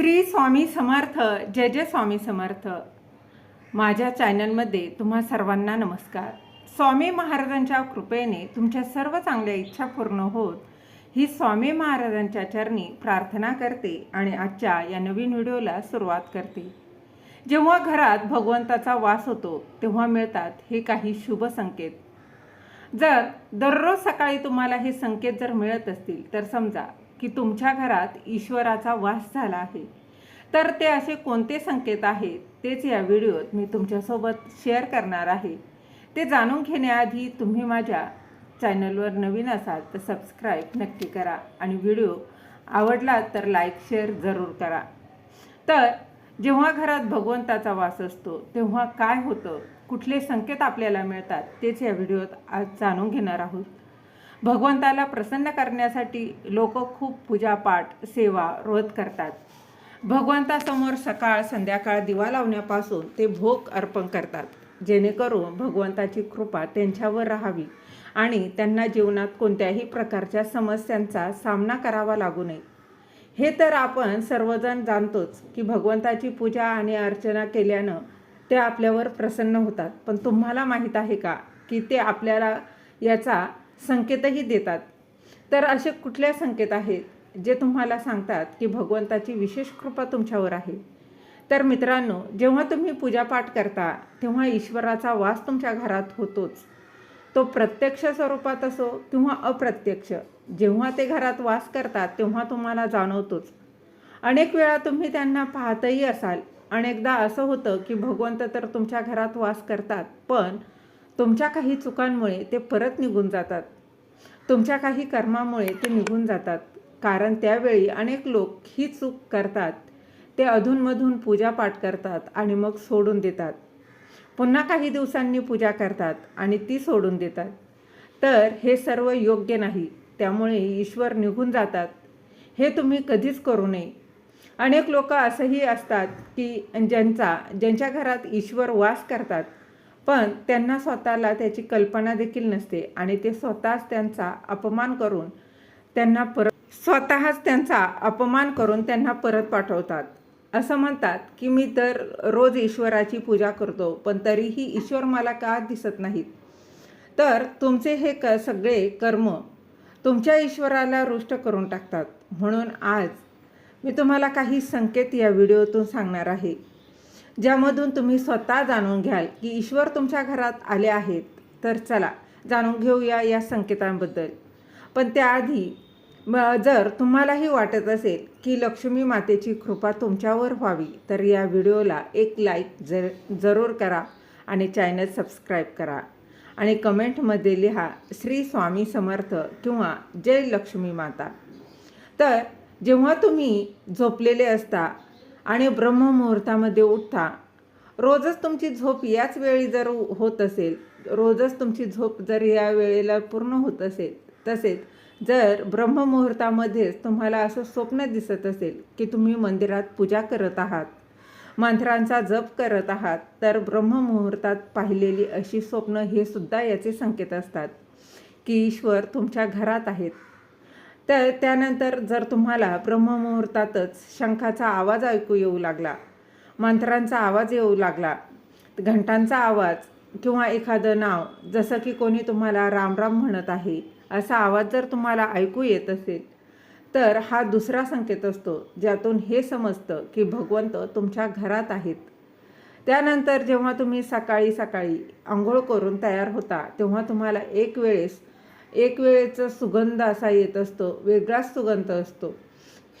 श्री स्वामी समर्थ जय जय स्वामी समर्थ. माझ्या चॅनलमध्ये तुम्हा सर्वांना नमस्कार. स्वामी महाराजांच्या कृपेने तुमच्या सर्व चांगल्या इच्छा पूर्ण होत ही स्वामी महाराजांच्या चरणी प्रार्थना करते आणि आजच्या या नवीन व्हिडिओला सुरुवात करते. जेव्हा घरात भगवंताचा वास होतो तेव्हा मिळतात हे काही शुभ संकेत. जर दररोज सकाळी तुम्हाला हे संकेत जर मिळत असतील तर समजा की तुमच्या घरात ईश्वराचा वास झाला आहे. तर ते असे कोणते संकेत आहेत? तेच या व्हिडिओत मी तुमच्यासोबत शेअर करणार आहे. ते जाणून घेण्याआधी तुम्ही माझ्या चॅनलवर नवीन असाल तर सबस्क्राईब नक्की करा आणि व्हिडिओ आवडला तर लाईक शेअर जरूर करा. तर जेव्हा घरात भगवंताचा वास असतो तेव्हा काय होतं? कुठले संकेत आपल्याला मिळतात? तेच या व्हिडिओत आज जाणून घेणार आहोत. भगवंताला प्रसन्न करण्यासाठी लोक खूप पूजापाठ सेवा रोज करतात. भगवंतासमोर सकाळ संध्याकाळ दिवा लावण्यापासून ते भोग अर्पण करतात. जेणेकरून भगवंताची कृपा त्यांच्यावर राहावी आणि त्यांना जीवनात कोणत्याही प्रकारच्या समस्यांचा सामना करावा लागू नये. हे तर आपण सर्वजण जाणतोच की भगवंताची पूजा आणि अर्चना केल्यानं ते आपल्यावर प्रसन्न होतात. पण तुम्हाला माहीत आहे का की ते आपल्याला याचा संकेतही देतात. तर असे कुठल्या संकेत आहेत जे तुम्हाला सांगतात की भगवंताची विशेष कृपा तुमच्यावर आहे? तर मित्रांनो जेव्हा तुम्ही पूजापाठ करता तेव्हा ईश्वराचा वास तुमच्या घरात होतोच. तो प्रत्यक्ष स्वरूपात असो किंवा अप्रत्यक्ष जेव्हा ते घरात वास करतात तेव्हा तुम्हाला जाणवतोच. अनेक वेळा तुम्ही त्यांना पाहतही असाल. अनेकदा असं होतं की भगवंत तर तुमच्या घरात वास करतात पण तुमच्या काही चुकांमुळे ते परत निघून जातात. तुमच्या काही कर्मामुळे ते निघून जातात. कारण त्यावेळी अनेक लोक ही चूक करतात. ते अधूनमधून पूजापाठ करतात आणि मग सोडून देतात. पुन्हा काही दिवसांनी पूजा करतात आणि ती सोडून देतात. तर हे सर्व योग्य नाही. त्यामुळे ईश्वर निघून जातात. हे तुम्ही कधीच करू नये. अनेक लोक असंही असतात की ज्यांचा ज्यांच्या घरात ईश्वर वास करतात पण त्यांना स्वतःला त्याची कल्पना देखील नसते आणि ते स्वतःच त्यांचा अपमान करून त्यांना परत स्वतःच त्यांचा अपमान करून त्यांना परत पाठवतात. असं म्हणतात की मी तर रोज ईश्वराची पूजा करतो पण तरीही ईश्वर मला का दिसत नाहीत? तर तुमचे हे क सगळे कर्म तुमच्या ईश्वराला रुष्ट करून टाकतात. म्हणून आज मी तुम्हाला काही संकेत या व्हिडिओतून सांगणार आहे. ज्यामधून तुम्ही स्वतः जाणून घ्याल की ईश्वर तुमच्या घरात आले आहेत. तर चला जाणून घेऊया या संकेतांबद्दल. पण त्याआधी जर तुम्हालाही वाटत असेल की लक्ष्मी मातेची कृपा तुमच्यावर व्हावी तर या व्हिडिओला एक लाईक जर जरूर करा आणि चॅनल सबस्क्राईब करा. आणि कमेंटमध्ये लिहा श्री स्वामी समर्थ किंवा जय लक्ष्मी माता तर जेव्हा तुम्ही झोपलेले असता आणि ब्रह्ममुहूर्तामध्ये उठता रोजच तुमची झोप याच वेळी जर होत असेल रोजच तुमची झोप जर या वेळेला पूर्ण होत असेल तसेच जर ब्रह्ममुहूर्तामध्येच तुम्हाला असं स्वप्न दिसत असेल की तुम्ही मंदिरात पूजा करत आहात मंत्रांचा जप करत आहात तर ब्रह्ममुहूर्तात पाहिलेली अशी स्वप्न हे सुद्धा याचे संकेत असतात की ईश्वर तुमच्या घरात आहेत. तर त्यानंतर जर तुम्हाला ब्रह्ममुहूर्तातच शंखाचा आवाज ऐकू येऊ लागला मंत्रांचा आवाज येऊ लागला घंटांचा आवाज किंवा एखादं नाव जसं की कोणी तुम्हाला रामराम म्हणत आहे असा आवाज जर तुम्हाला ऐकू येत असेल तर हा दुसरा संकेत असतो ज्यातून हे समजतं की भगवंत तुमच्या घरात आहेत. त्यानंतर जेव्हा तुम्ही सकाळी सकाळी आंघोळ करून तयार होता तेव्हा तुम्हाला एक वेळेस एक वेळेचा सुगंध असा येत असतो वेगळाच सुगंध असतो.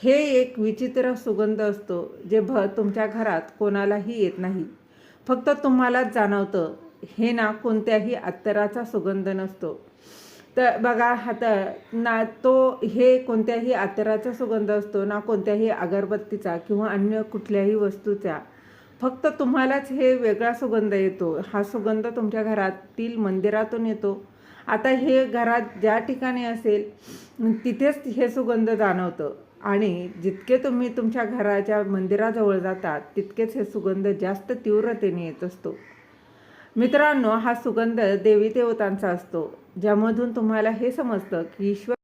हे एक विचित्र सुगंध असतो जे भ तुमच्या घरात कोणालाही येत नाही. फक्त तुम्हालाच जाणवतं हे ना कोणत्याही अत्तराचा सुगंध नसतो. तर बघा आता ना तो हे कोणत्याही अत्तराचा सुगंध असतो ना कोणत्याही अगरबत्तीचा किंवा अन्य कुठल्याही वस्तूचा. फक्त तुम्हालाच हे वेगळा सुगंध येतो. हा सुगंध तुमच्या घरातील मंदिरातून येतो. आता हे घरात ज्या ठिकाणी असेल तिथेच हे सुगंध जाणवतं. आणि जितके तुम्ही तुमच्या घराच्या मंदिराजवळ जातात तितकेच हे सुगंध जास्त तीव्रतेने येत असतो. मित्रांनो हा सुगंध देवी देवतांचा असतो ज्यामधून तुम्हाला हे समजतं की ईश्वर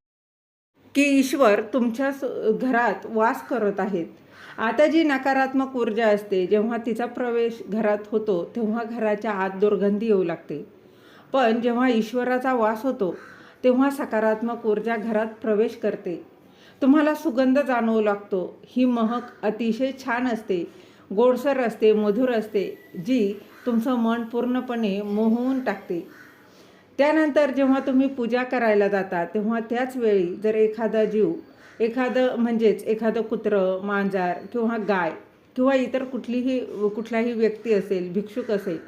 की ईश्वर तुमच्या घरात वास करत आहेत. आता जी नकारात्मक ऊर्जा असते जेव्हा तिचा प्रवेश घरात होतो तेव्हा घराच्या आत दुर्गंधी येऊ लागते. पण जेव्हा ईश्वराचा वास होतो तेव्हा सकारात्मक ऊर्जा घरात प्रवेश करते. तुम्हाला सुगंध जाणवू लागतो. ही महक अतिशय छान असते. गोडसर असते मधुर असते जी तुमचं मन पूर्णपणे मोहवून टाकते. त्यानंतर जेव्हा तुम्ही पूजा करायला जाता तेव्हा त्याच वेळी जर एखादा जीव एखादं म्हणजेच एखादं कुत्रं मांजार किंवा गाय किंवा इतर कुठलीही कुठलाही व्यक्ती असेल भिक्षुक असेल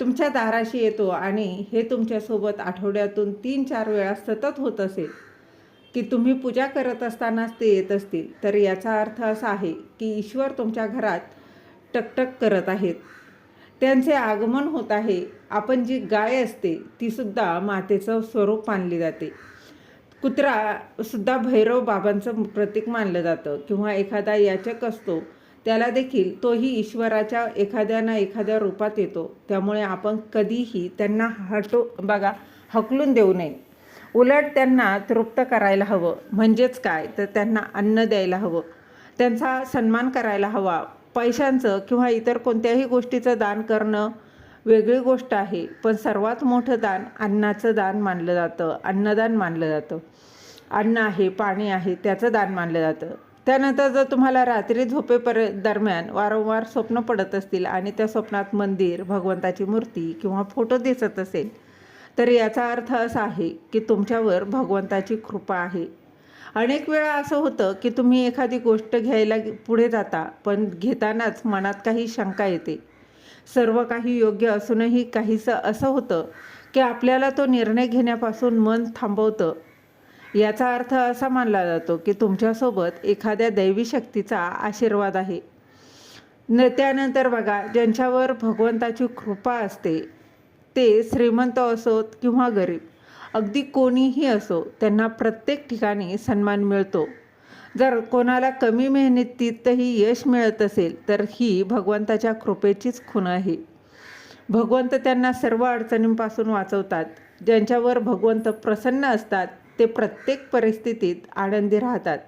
तुमच्या दाराशी येतो आणि हे तुमच्यासोबत आठवड्यातून तीन चार वेळा सतत होत असेल की तुम्ही पूजा करत असतानाच ते येत असतील तर याचा अर्थ असा आहे की ईश्वर तुमच्या घरात टकटक करत आहेत. त्यांचे आगमन होत आहे. आपण जी गाय असते तीसुद्धा मातेचं स्वरूप मानली जाते. कुत्रा सुद्धा भैरव बाबांचं प्रतीक मानलं जातं किंवा एखादा याचक असतो त्याला देखील तोही ईश्वराच्या एखाद्या ना एखाद्या रूपात येतो. त्यामुळे आपण कधीही त्यांना हटो बघा हकलून देऊ नये. उलट त्यांना तृप्त करायला हवं. म्हणजेच काय? तर त्यांना अन्न द्यायला हवं. त्यांचा सन्मान करायला हवा. पैशांचं किंवा इतर कोणत्याही गोष्टीचं दान करणं वेगळी गोष्ट आहे. पण सर्वात मोठं दान अन्नाचं दान मानलं जातं. अन्नदान मानलं जातं. अन्न आहे पाणी आहे त्याचं दान मानलं जातं. त्यानंतर जर तुम्हाला रात्री झोपेपर दरम्यान वारंवार स्वप्न पडत असतील आणि त्या स्वप्नात मंदिर भगवंताची मूर्ती किंवा फोटो दिसत असेल तर याचा अर्थ असा आहे की तुमच्यावर भगवंताची कृपा आहे. अनेक वेळा असं होतं की तुम्ही एखादी गोष्ट घ्यायला पुढे जाता पण घेतानाच मनात काही शंका येते. सर्व काही योग्य असूनही काहीसं असं होतं की आपल्याला तो निर्णय घेण्यापासून मन थांबवतं. याचा अर्थ असा मानला जातो की तुमच्यासोबत एखाद्या दैवी शक्तीचा आशीर्वाद आहे. न त्यानंतर बघा ज्यांच्यावर भगवंताची कृपा असते ते श्रीमंत असोत किंवा गरीब अगदी कोणीही असो त्यांना प्रत्येक ठिकाणी सन्मान मिळतो. जर कोणाला कमी मेहनतीतही यश मिळत असेल तर ही भगवंताच्या कृपेचीच खूण आहे. भगवंत त्यांना सर्व अडचणींपासून वाचवतात. ज्यांच्यावर भगवंत प्रसन्न असतात ते प्रत्येक परिस्थितीत आनंदी राहतात.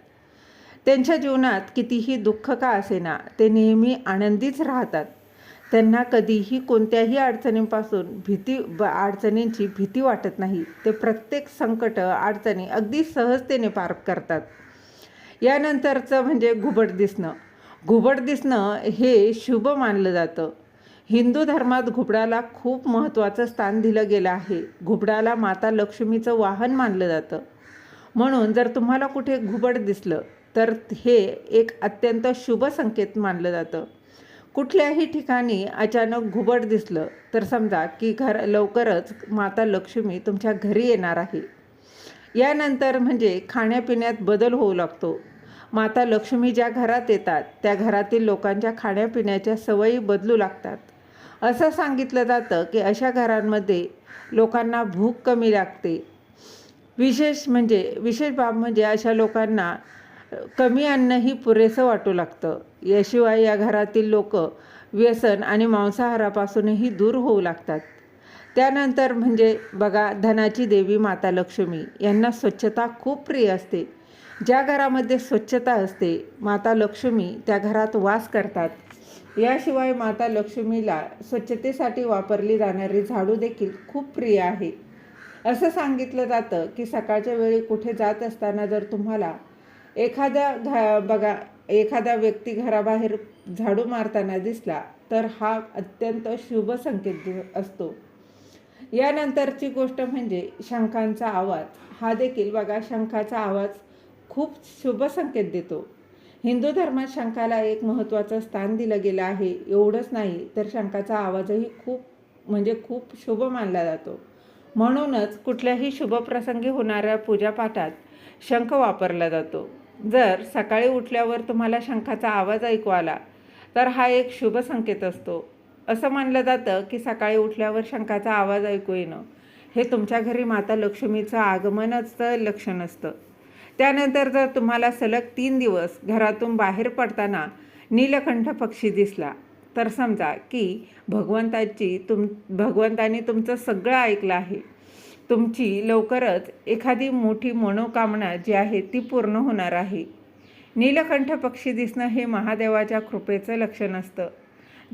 त्यांच्या जीवनात कितीही दुःख का असेना ते नेहमी आनंदीच राहतात. त्यांना कधीही कोणत्याही अडचणींपासून भीती ब अडचणींची भीती वाटत नाही. ते प्रत्येक संकट अडचणी अगदी सहजतेने पार करतात. यानंतरचं म्हणजे घुबड दिसणं. घुबड दिसणं हे शुभ मानलं जातं. हिंदू धर्मात घुबडाला खूप महत्त्वाचं स्थान दिलं गेलं आहे. घुबडाला माता लक्ष्मीचं वाहन मानलं जातं. म्हणून जर तुम्हाला कुठे घुबड दिसलं तर हे एक अत्यंत शुभ संकेत मानलं जातं. कुठल्याही ठिकाणी अचानक घुबड दिसलं तर समजा की घर लवकरच माता लक्ष्मी तुमच्या घरी येणार आहे. यानंतर म्हणजे खाण्यापिण्यात बदल होऊ लागतो. माता लक्ष्मी ज्या घरात येतात त्या घरातील लोकांच्या खाण्यापिण्याच्या सवयी बदलू लागतात. असं सांगितलं जातं की अशा घरांमध्ये लोकांना भूक कमी लागते. विशेष म्हणजे विशेष बाब म्हणजे अशा लोकांना कमी अन्नही पुरेसं वाटू लागतं. याशिवाय या घरातील लोक व्यसन आणि मांसाहारापासूनही दूर होऊ लागतात. त्यानंतर म्हणजे बघा धनाची देवी माता लक्ष्मी यांना स्वच्छता खूप प्रिय असते. ज्या घरामध्ये स्वच्छता असते माता लक्ष्मी त्या घरात वास करतात. याशिवाय माता लक्ष्मीला स्वच्छतेसाठी वापरली जाणारी झाडू देखील खूप प्रिय आहे. असं सांगितलं जातं की सकाळच्या वेळी कुठे जात असताना जर तुम्हाला एखाद्या घा बघा एखादा व्यक्ती घराबाहेर झाडू मारताना दिसला तर हा अत्यंत शुभ संकेत असतो. यानंतरची गोष्ट म्हणजे शंखांचा आवाज. हा देखील बघा शंखाचा आवाज खूप शुभ संकेत देतो. हिंदू धर्मात शंखाला एक महत्त्वाचं स्थान दिलं गेलं आहे. एवढंच नाही तर शंखाचा आवाजही खूप म्हणजे खूप शुभ मानला जातो. म्हणूनच कुठल्याही शुभप्रसंगी होणाऱ्या पूजापाठात शंख वापरला जातो. जर सकाळी उठल्यावर तुम्हाला शंखाचा आवाज ऐकू आला तर हा एक शुभ संकेत असतो. असं मानलं जातं की सकाळी उठल्यावर शंखाचा आवाज ऐकू येणं हे तुमच्या घरी माता लक्ष्मीचं आगमनाचं लक्षण असतं. त्यानंतर जर तुम्हाला सलग तीन दिवस घरातून बाहेर पडताना नीलकंठ पक्षी दिसला तर समजा की भगवंताची तुम भगवंतानी तुमचं सगळं ऐकलं आहे. तुमची लवकरच एखादी मोठी मनोकामना जी आहे ती पूर्ण होणार आहे. नीलकंठ पक्षी दिसणं हे महादेवाच्या कृपेचं लक्षण असतं.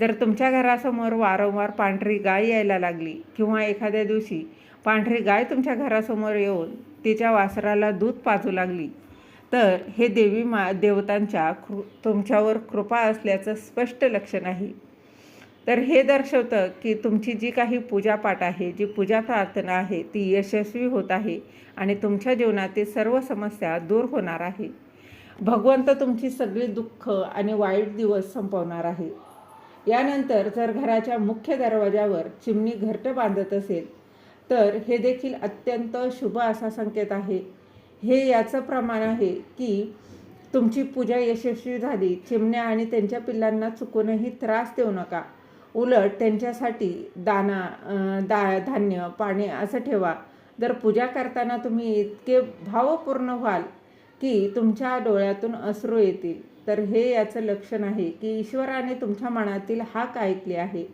जर तुमच्या घरासमोर वारंवार पांढरी गाय यायला लागली किंवा एखाद्या दिवशी पांढरी गाय तुमच्या घरासमोर येऊन तिच्या वासराला दूध पाजू लागली. तर हे देवी मा देवतांच्या कृ तुमच्यावर कृपा असल्याचं स्पष्ट लक्षण आहे तर हे दर्शवतं की तुमची जी काही पूजापाठ आहे जी पूजा प्रार्थना आहे ती यशस्वी होत आहे आणि तुमच्या जीवनातील सर्व समस्या दूर होणार आहे. भगवंत तुमची सगळी दुःख आणि वाईट दिवस संपवणार आहे. यानंतर जर घराच्या मुख्य दरवाजावर चिमणी घरटं बांधत असेल तर हे देखील अत्यंत शुभ असा संकेत आहे. हे याचं प्रमाण आहे की तुमची पूजा यशस्वी झाली चिमण्या आणि त्यांच्या पिल्लांना चुकूनही त्रास देऊ नका. उलट त्यांच्यासाठी दाना दा धान्य पाणी असं ठेवा. जर पूजा करताना तुम्ही इतके भावपूर्ण व्हाल की तुमच्या डोळ्यातून अश्रू येतील तर हे याचं लक्षण आहे की ईश्वराने तुमच्या मनातील हाक ऐकली आहे.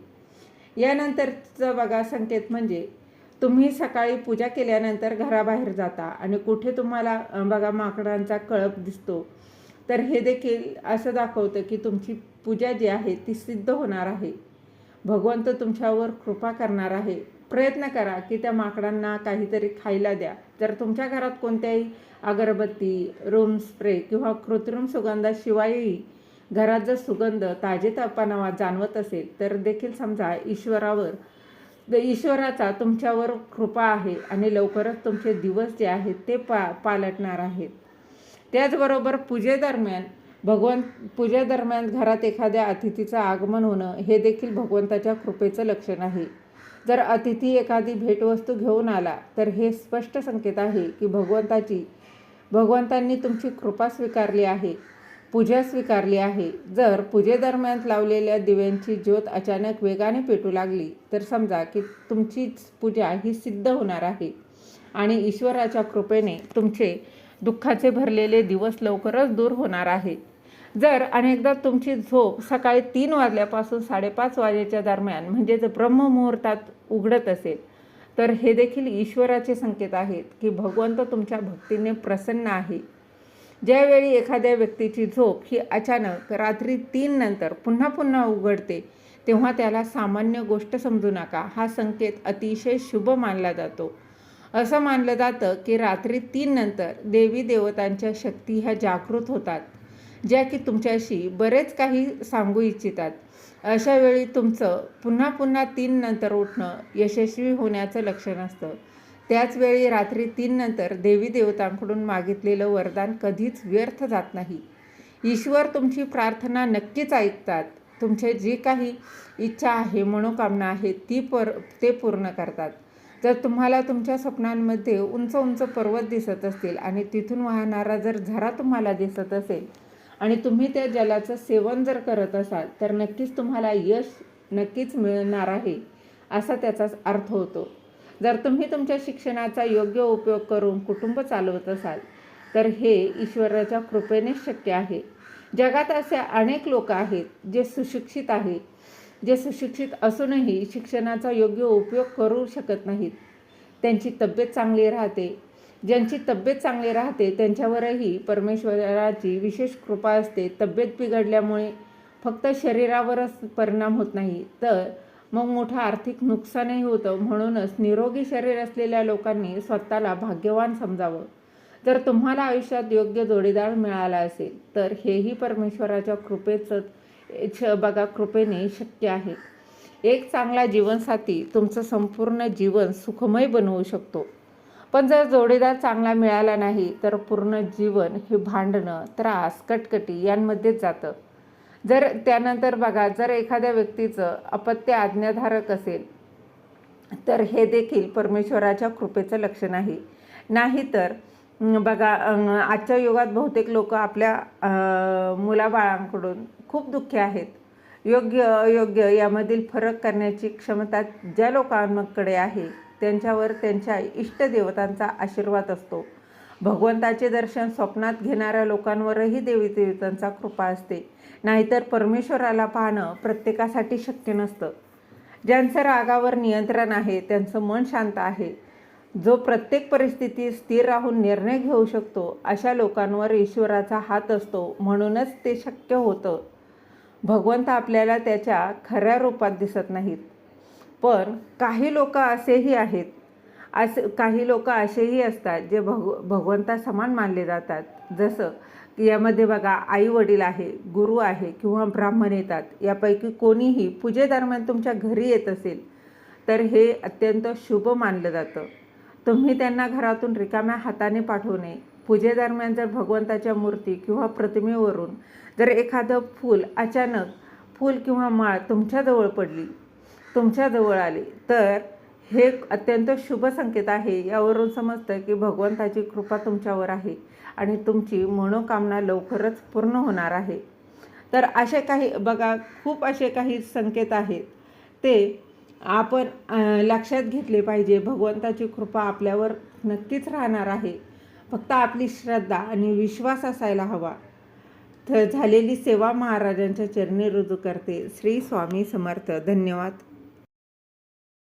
यानंतरचं बघा संकेत म्हणजे तुम्ही सकाळी पूजा केल्यानंतर घराबाहेर जाता आणि कुठे तुम्हाला बघा माकडांचा कळप दिसतो तर हे देखील असं दाखवतं की तुमची पूजा जी आहे ती सिद्ध होणार आहे. भगवंत तुमच्यावर कृपा करणार आहे. प्रयत्न करा की त्या माकडांना काहीतरी खायला द्या. जर तुमच्या घरात कोणत्याही अगरबत्ती रूम स्प्रे किंवा कृत्रिम सुगंधाशिवायही घरात जर सुगंध ताजेतपणा जाणवत असेल तर देखील समजा ईश्वरावर ईश्वराचा तुमच्यावर कृपा आहे आणि लवकरच तुमचे दिवस जे आहेत ते पा पालटणार आहेत. त्याचबरोबर पूजेदरम्यान भगवंत पूजेदरम्यान घरात एखाद्या अतिथीचं आगमन होणं हे देखील भगवंताच्या कृपेचं लक्षण आहे. जर अतिथी एखादी भेटवस्तू घेऊन आला तर हे स्पष्ट संकेत आहे की भगवंताची भगवंतांनी तुमची कृपा स्वीकारली आहे. पूजा स्वीकारली आहे. जर पूजेदरम्यान लावलेल्या दिव्यांची ज्योत अचानक वेगाने पेटू लागली तर समजा की तुमचीच पूजा ही सिद्ध होणार आहे आणि ईश्वराच्या कृपेने तुमचे दुःखाचे भरलेले दिवस लवकरच दूर होणार आहे. जर अनेकदा तुमची झोप सकाळी तीन वाजल्यापासून साडेपाच वाजेच्या दरम्यान म्हणजेच ब्रह्ममुहूर्तात उघडत असेल तर हे देखील ईश्वराचे संकेत आहेत की भगवंत तुमच्या भक्तीने प्रसन्न आहे. ज्यावेळी एखाद्या व्यक्तीची झोप ही अचानक रात्री तीन नंतर पुन्हा पुन्हा उघडते तेव्हा त्याला सामान्य गोष्ट समजू नका. हा संकेत अतिशय शुभ मानला जातो. असं मानलं जातं की रात्री तीन नंतर देवी देवतांच्या शक्ती ह्या जागृत होतात ज्या की तुमच्याशी बरेच काही सांगू इच्छितात. अशा वेळी तुमचं पुन्हा पुन्हा तीन नंतर उठणं यशस्वी होण्याचं लक्षण असतं. त्याचवेळी रात्री तीन नंतर देवी देवतांकडून मागितलेलं वरदान कधीच व्यर्थ जात नाही. ईश्वर तुमची प्रार्थना नक्कीच ऐकतात. तुमचे जी काही इच्छा आहे मनोकामना आहे ती पर ते पूर्ण करतात. जर तुम्हाला तुमच्या स्वप्नांमध्ये उंच उंच पर्वत दिसत असतील आणि तिथून वाहणारा जर झरा तुम्हाला दिसत असेल आणि तुम्ही त्या जलाचं सेवन जर करत असाल तर नक्कीच तुम्हाला यश नक्कीच मिळणार आहे असा त्याचा अर्थ होतो. जर तुम्ही तुमच्या शिक्षणाचा योग्य उपयोग करून कुटुंब चालवत असाल तर हे ईश्वराच्या कृपेनेच शक्य आहे. जगात असे अनेक लोक आहेत जे सुशिक्षित आहे जे सुशिक्षित असूनही शिक्षणाचा योग्य उपयोग करू शकत नाहीत. त्यांची तब्येत चांगली राहते. ज्यांची तब्येत चांगली राहते त्यांच्यावरही परमेश्वराची विशेष कृपा असते. तब्येत बिघडल्यामुळे फक्त शरीरावरच परिणाम होत नाही. तर मग मोठं आर्थिक नुकसानही होतं. म्हणूनच निरोगी शरीर असलेल्या लोकांनी स्वतःला भाग्यवान समजावं. जर तुम्हाला आयुष्यात योग्य जोडीदार मिळाला असेल तर हेही परमेश्वराच्या कृपेचं छ- बघा कृपेने शक्य आहे. एक चांगला जीवनसाथी तुमचं संपूर्ण जीवन सुखमय बनवू शकतो. पण जर जोडीदार चांगला मिळाला नाही तर पूर्ण जीवन हे भांडणं त्रास कटकटी यांमध्येच जातं. जर त्यानंतर बघा जर एखाद्या व्यक्तीचं अपत्य आज्ञाधारक असेल तर हे देखील परमेश्वराच्या कृपेचं लक्षण आहे. नाहीतर बघा आजच्या युगात बहुतेक लोक आपल्या मुलाबाळांकडून खूप दुःखी आहेत. योग्य अयोग्य यामधील फरक करण्याची क्षमता ज्या लोकांकडे आहे त्यांच्यावर त्यांच्या इष्टदेवतांचा आशीर्वाद असतो. भगवंताचे दर्शन स्वप्नात घेणाऱ्या लोकांवरही देवी देवतांचा कृपा असते. नाहीतर परमेश्वराला पाहणं प्रत्येकासाठी शक्य नसतं. ज्यांचं रागावर नियंत्रण आहे त्यांचं मन शांत आहे. जो प्रत्येक परिस्थितीत स्थिर राहून निर्णय घेऊ शकतो अशा लोकांवर ईश्वराचा हात असतो म्हणूनच ते शक्य होतं. भगवंत आपल्याला त्याच्या खऱ्या रूपात दिसत नाहीत. पण काही लोक असेही आहेत असे काही लोक असेही असतात जे भग भगवंता समान मानले जातात. जसं की यामध्ये बघा आई वडील आहे गुरु आहे किंवा ब्राह्मण येतात. यापैकी कोणीही पूजेदरम्यान तुमच्या घरी येत असेल तर हे अत्यंत शुभ मानलं जातं. तुम्ही त्यांना घरातून रिकाम्या हाताने पाठवू नये. पूजेदरम्यान जर भगवंताच्या मूर्ती किंवा प्रतिमेवरून जर एखादं फूल अचानक फूल किंवा माळ तुमच्याजवळ पडली तुमच्याजवळ आली तर हे अत्यंत शुभ संकेत आहे. यावरून समजतं की भगवंताची कृपा तुमच्यावर आहे आणि तुमची मनोकामना लवकरच पूर्ण होणार आहे. तर असे काही बघा खूप असे काही संकेत आहेत. ते आपण लक्षात घेतले पाहिजे. भगवंताची कृपा आपल्यावर नक्कीच राहणार आहे. फक्त आपली श्रद्धा आणि विश्वास असायला हवा. तर झालेली सेवा महाराजांच्या चरणी रुजू करते. श्री स्वामी समर्थ. धन्यवाद.